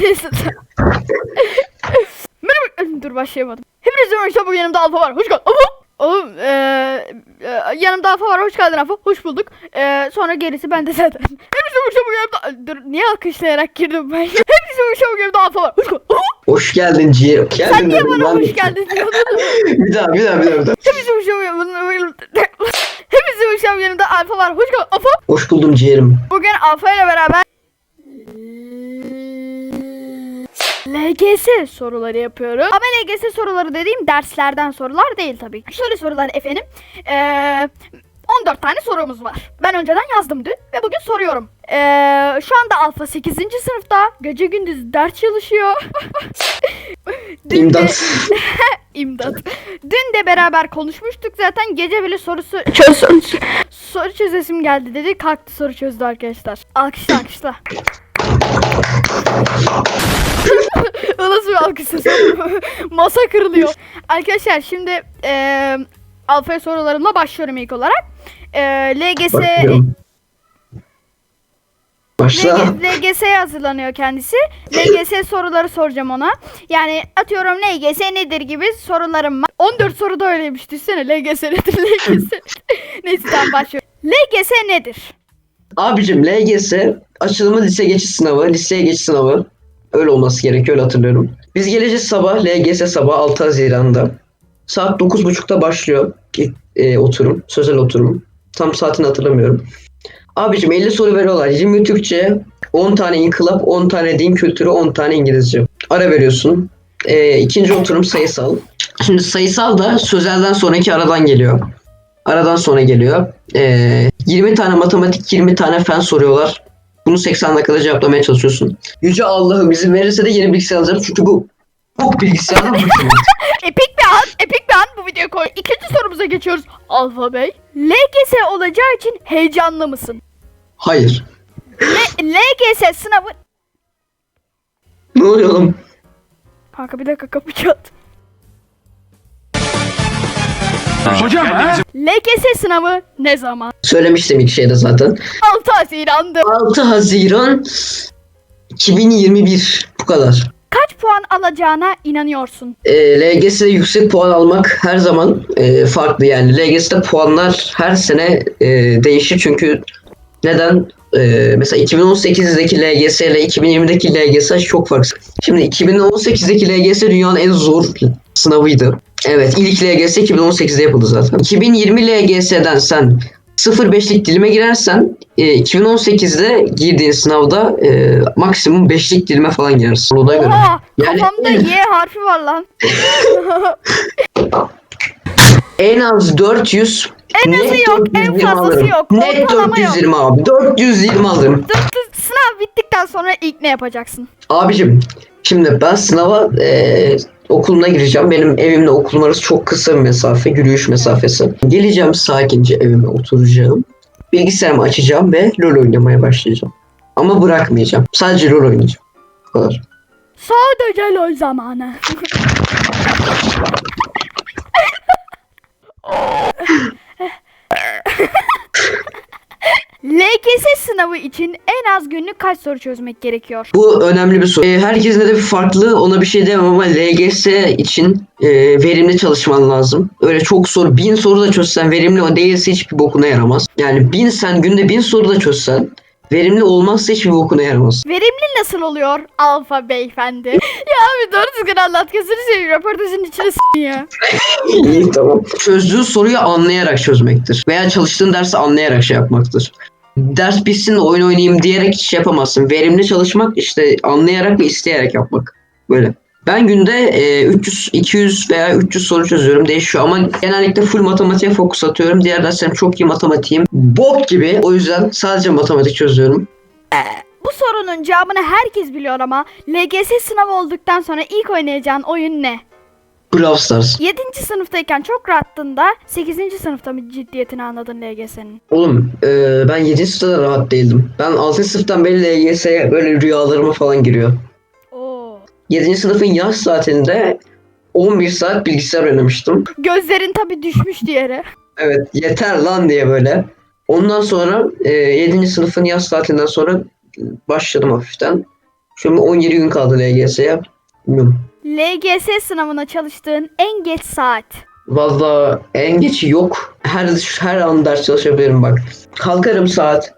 Neyse. Merhaba. Dur başlayamadım. Hepinize merhaba bugün yanımda Alfa var. Hoş geldin. Alfa. Oğlum eee e, yanımda Alfa var. Hoş geldin Alfa. Hoş bulduk. Eee sonra gerisi bende zaten. Hepinize merhaba bugün yanımda... Dur niye alkışlayarak girdim ben? Hepinize merhaba bugün yanımda Alfa var. Hoş geldin. Alfa. Hoş geldin Ciğer. Hoş geldin Sen niye bana lan. hoş geldin diyordun? bir daha bir daha bir daha. Bir daha. Hepinize merhaba Hepinize merhaba yanımda Alfa var. Hoş geldin. Alfa. Hoş buldum ciğerim. Bugün Alfa ile beraber LGS soruları yapıyoruz. Ama LGS soruları dediğim derslerden sorular değil tabii. Şöyle sorular efendim. Ee, 14 tane sorumuz var. Ben önceden yazdım dün ve bugün soruyorum. Ee, şu anda Alfa 8. sınıfta gece gündüz ders çalışıyor. Dün de- İmdat. İmdat. Dün de beraber konuşmuştuk zaten. Gece bile sorusu çöz soru çözesim geldi dedi. Kalktı soru çözdü arkadaşlar. Alkışla alkışla. O Nasıl bir alkış sesi? Masa kırılıyor. Arkadaşlar şimdi eee alfa sorularımla başlıyorum ilk olarak. Eee LGS Bakıyorum. Başla. LG LGS'ye hazırlanıyor kendisi. LGS soruları soracağım ona. Yani atıyorum LGS nedir gibi sorularım var. 14 soru da öyleymiş. Düşsene LGS nedir LGS. Neyse tamam başlıyorum. LGS nedir? Abicim LGS açılımı lise geçiş sınavı, liseye geçiş sınavı. Öyle olması gerekiyor öyle hatırlıyorum. Biz geleceğiz sabah LGS sabah 6 Haziran'da. Saat 9.30'da başlıyor e, oturum, sözel oturum. Tam saatini hatırlamıyorum. Abicim 50 soru veriyorlar. 20 Türkçe, 10 tane inkılap, 10 tane din kültürü, 10 tane İngilizce. Ara veriyorsun. E, ikinci oturum sayısal. Şimdi sayısal da sözelden sonraki aradan geliyor. Aradan sonra geliyor. E, 20 tane matematik, 20 tane fen soruyorlar. Bunu 80 dakikada cevaplamaya çalışıyorsun. Yüce Allah'ım izin verirse de yeni bilgisayar alacağım. Çünkü bu bu bilgisayardan bıktım. Epik bir an, epik bir an bu videoyu koy. İkinci sorumuza geçiyoruz. Alfa Bey. LGS olacağı için heyecanlı mısın? Hayır. L- LGS sınavı... Ne oluyor oğlum? Kanka bir dakika kapı çaldı. Hocam ha? LGS sınavı ne zaman? Söylemiştim ilk şeyde zaten. 6 Haziran'dı. 6 Haziran 2021 bu kadar. Kaç puan alacağına inanıyorsun? E, LGS'de yüksek puan almak her zaman e, farklı yani. LGS'de puanlar her sene e, değişir çünkü neden? E, mesela 2018'deki LGS ile 2020'deki LGS çok farklı. Şimdi 2018'deki LGS dünyanın en zor sınavıydı. Evet ilk LGS 2018'de yapıldı zaten. 2020 LGS'den sen 0-5'lik dilime girersen e, 2018'de girdiğin sınavda e, maksimum 5'lik dilime falan girersin. Ona göre. Oha Yani- kafamda Y harfi var lan. En az 400 En azı net yok, en 420 fazlası alırım. yok. Net Ortalama 420 abi. 420 alırım. Dur, dur, sınav bittikten sonra ilk ne yapacaksın? Abicim şimdi ben sınava e, okuluna gireceğim. Benim evimle okulum arası çok kısa bir mesafe. Yürüyüş mesafesi. Geleceğim sakince evime oturacağım. Bilgisayarımı açacağım ve LoL oynamaya başlayacağım. Ama bırakmayacağım. Sadece LoL oynayacağım. Bu kadar. Sadece LOL zamanı. LGS sınavı için en az günlük kaç soru çözmek gerekiyor? Bu önemli bir soru. E, herkesin hedefi farklı. Ona bir şey demem ama LGS için e, verimli çalışman lazım. Öyle çok soru, bin soru da çözsen verimli o değilse hiçbir bokuna yaramaz. Yani bin sen günde bin soru da çözsen verimli olmazsa hiçbir bokuna yaramaz. Verimli nasıl oluyor Alfa beyefendi? ya abi doğru düzgün anlat gözünü seveyim röportajın içine s**in ya. İyi tamam. Çözdüğün soruyu anlayarak çözmektir. Veya çalıştığın dersi anlayarak şey yapmaktır. Ders bitsin de oyun oynayayım diyerek şey yapamazsın. Verimli çalışmak işte anlayarak ve isteyerek yapmak. Böyle. Ben günde e, 300, 200 veya 300 soru çözüyorum. Değişiyor ama genellikle full matematiğe fokus atıyorum. Diğer derslerim çok iyi matematiğim. Bok gibi. O yüzden sadece matematik çözüyorum. Bu sorunun cevabını herkes biliyor ama LGS sınavı olduktan sonra ilk oynayacağın oyun ne? Brawl Stars. 7. sınıftayken çok rahattın da 8. sınıfta mı ciddiyetini anladın LGS'nin? Oğlum e, ben 7. sınıfta da rahat değildim. Ben 6. sınıftan beri LGS'ye böyle rüyalarıma falan giriyor. Oo. 7. sınıfın yaz saatinde 11 saat bilgisayar oynamıştım. Gözlerin tabi düşmüş yere. Evet yeter lan diye böyle. Ondan sonra e, 7. sınıfın yaz tatilinden sonra başladım hafiften. An 17 gün kaldı LGS'ye. Bilmiyorum. LGS sınavına çalıştığın en geç saat. Valla en geçi yok. Her her an ders çalışabilirim bak. Kalkarım saat.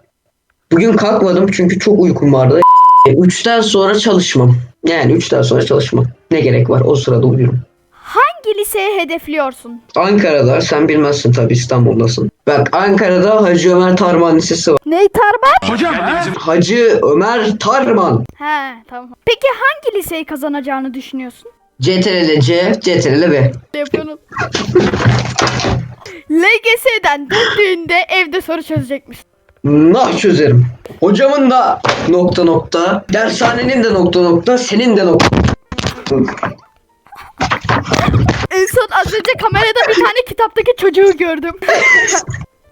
Bugün kalkmadım çünkü çok uykum vardı. 3'ten sonra çalışmam. Yani 3'ten sonra çalışmam. Ne gerek var o sırada uyurum. Hangi liseye hedefliyorsun? Ankara'da sen bilmezsin tabii İstanbul'dasın. Bak Ankara'da Hacı Ömer Tarman Lisesi var. Ney Tarban? Hocam ha? Hacı Ömer Tarman. He tamam. Peki hangi liseyi kazanacağını düşünüyorsun? CTRL C, CTRL B. Ne yapıyorsun? LGS'den döndüğünde evde soru çözecekmiş. Nah çözerim. Hocamın da nokta nokta, dershanenin de nokta nokta, senin de nokta. En son az önce kamerada bir tane kitaptaki çocuğu gördüm.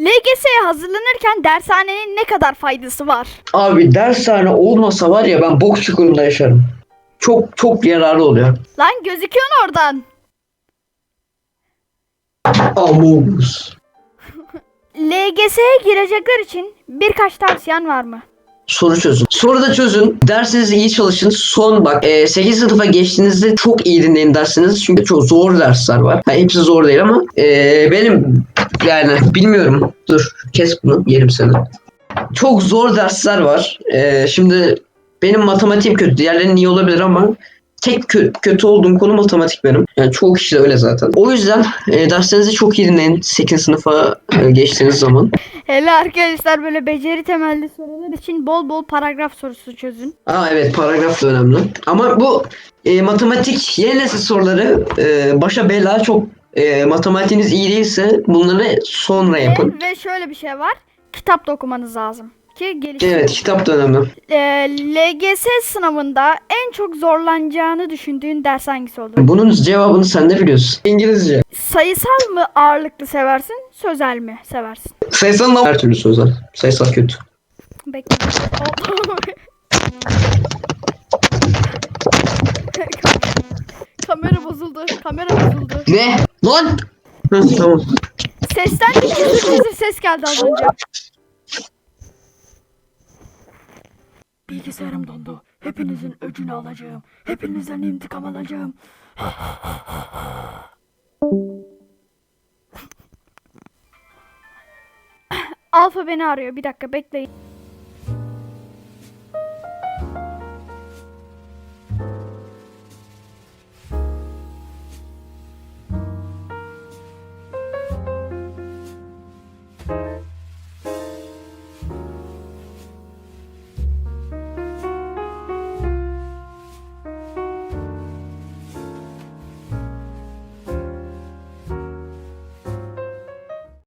LGS'ye hazırlanırken dershanenin ne kadar faydası var? Abi dershane olmasa var ya ben bok çukurunda yaşarım. Çok çok yararlı oluyor. Lan gözüküyorsun oradan. Amogus. LGS'ye girecekler için birkaç tavsiyen var mı? Soru çözün. Soru da çözün. Dersinizi iyi çalışın. Son bak e, 8 sınıfa geçtiğinizde çok iyi dinleyin dersiniz. Çünkü çok zor dersler var. Ha, hepsi zor değil ama e, benim yani bilmiyorum. Dur kes bunu yerim seni. Çok zor dersler var. E, şimdi benim matematiğim kötü. Diğerlerinin iyi olabilir ama tek kö- kötü olduğum konu matematik benim. Yani çoğu kişi de öyle zaten. O yüzden e, derslerinizi çok iyi dinleyin 8 sınıfa e, geçtiğiniz zaman. Hele arkadaşlar böyle beceri temelli sorular için bol bol paragraf sorusu çözün. Aa evet paragraf da önemli. Ama bu e, matematik yeni nesil soruları e, başa bela çok e, matematiğiniz iyi değilse bunları sonra yapın. Ve, ve şöyle bir şey var. Kitap da okumanız lazım ki gelişsin. Evet kitap da önemli. Ee, LGS sınavında en çok zorlanacağını düşündüğün ders hangisi olur? Bunun cevabını sen de biliyorsun. İngilizce. Sayısal mı ağırlıklı seversin, sözel mi seversin? Sayısal her türlü sözel. Sayısal kötü. Bekle. Kamera bozuldu. Kamera bozuldu. Ne? Lan! Hı, tamam. Sesten bir ses geldi az önce. Bilgisayarım dondu. Hepinizin öcünü alacağım. Hepinizden intikam alacağım. Alfa beni arıyor. Bir dakika bekleyin.